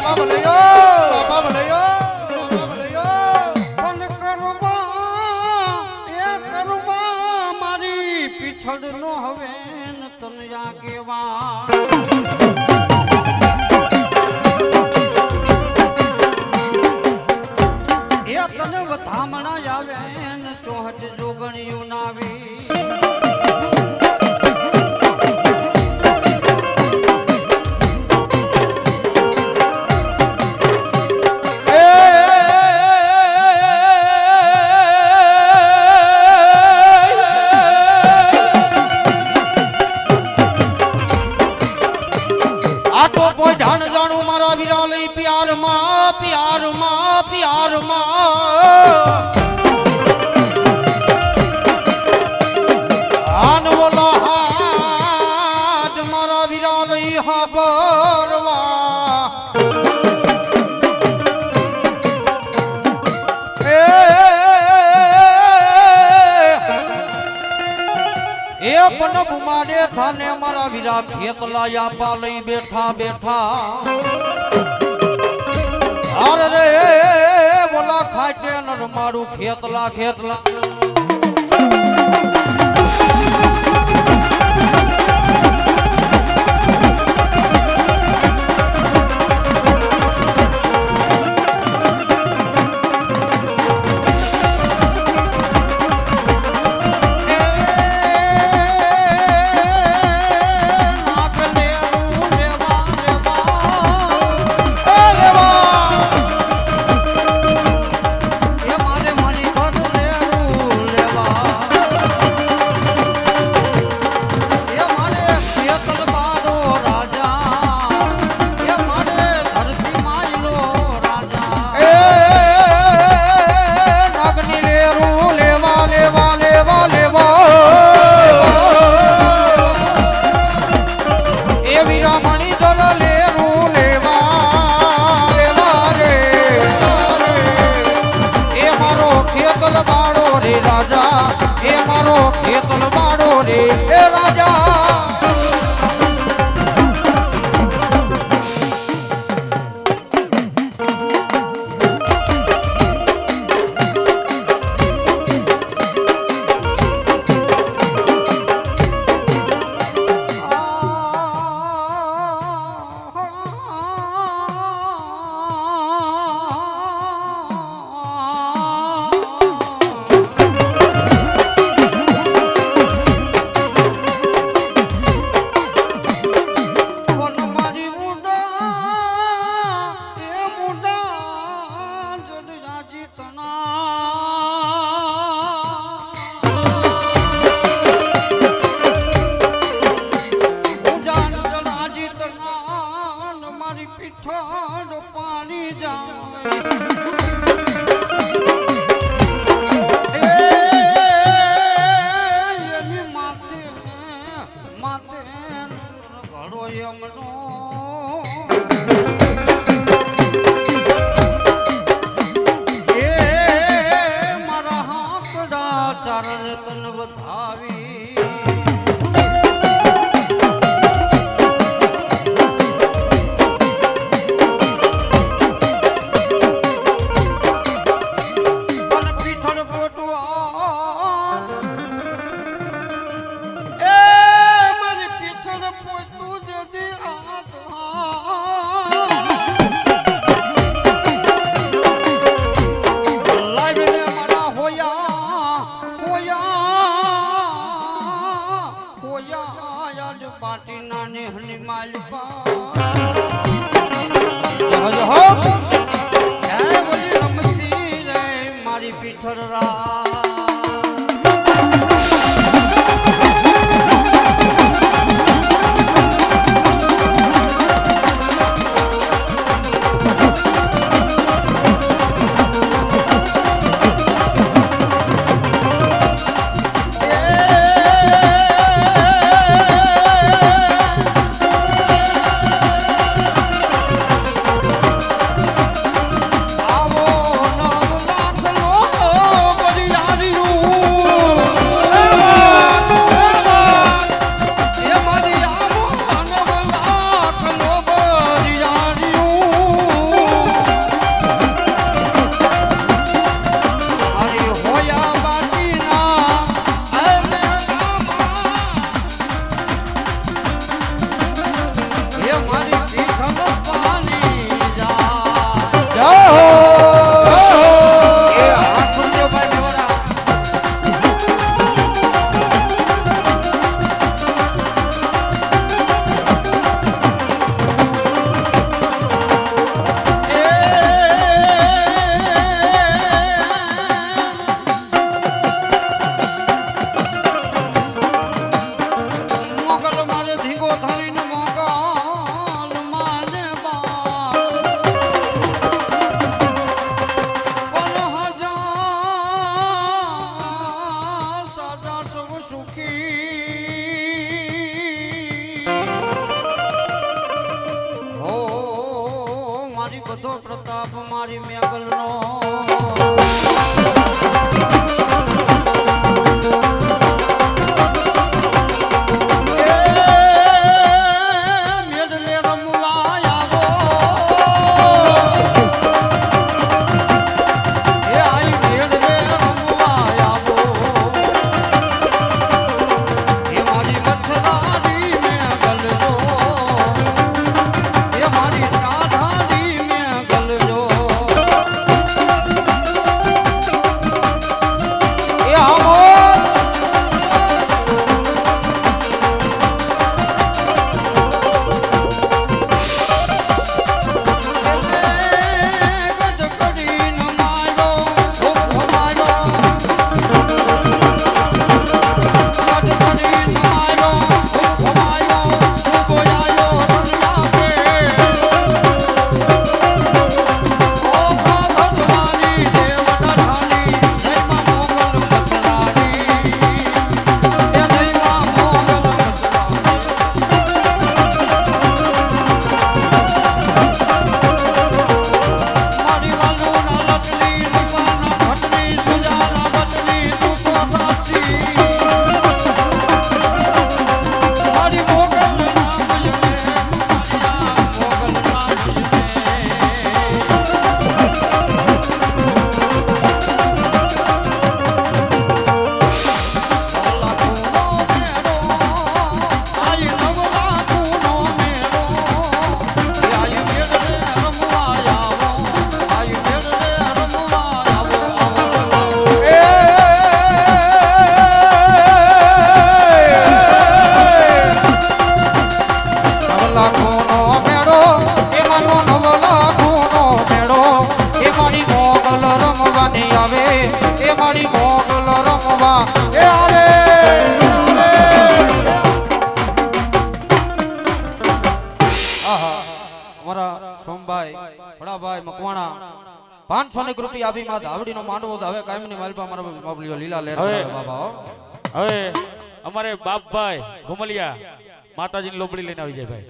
બાપા ભલૈયો બાપા ભલૈયો મારી પીઠળ નો હવે તન આગેવાન પણ બુમાડે થાને મારા વીરા ખેતલા યાપા લઈ બેઠા બેઠા. અરે રે ખાચે નર મારું ખેતલા ખેતલા. માતે માતે ઘડો યમનો બધો પ્રતાપ મારી મેગલનો. ભડાભાઈ મકવાણા. પાંચસો ની કૃતિ આપી માં ધાવડીનો માંડવો હવે કાયમની માલપા મારા બાબલીઓ લીલા લે બાબા હવે અમારે બાપભાઈ ઘુમલિયા માતાજીની લોબડી લઈને આવી જાય ભાઈ.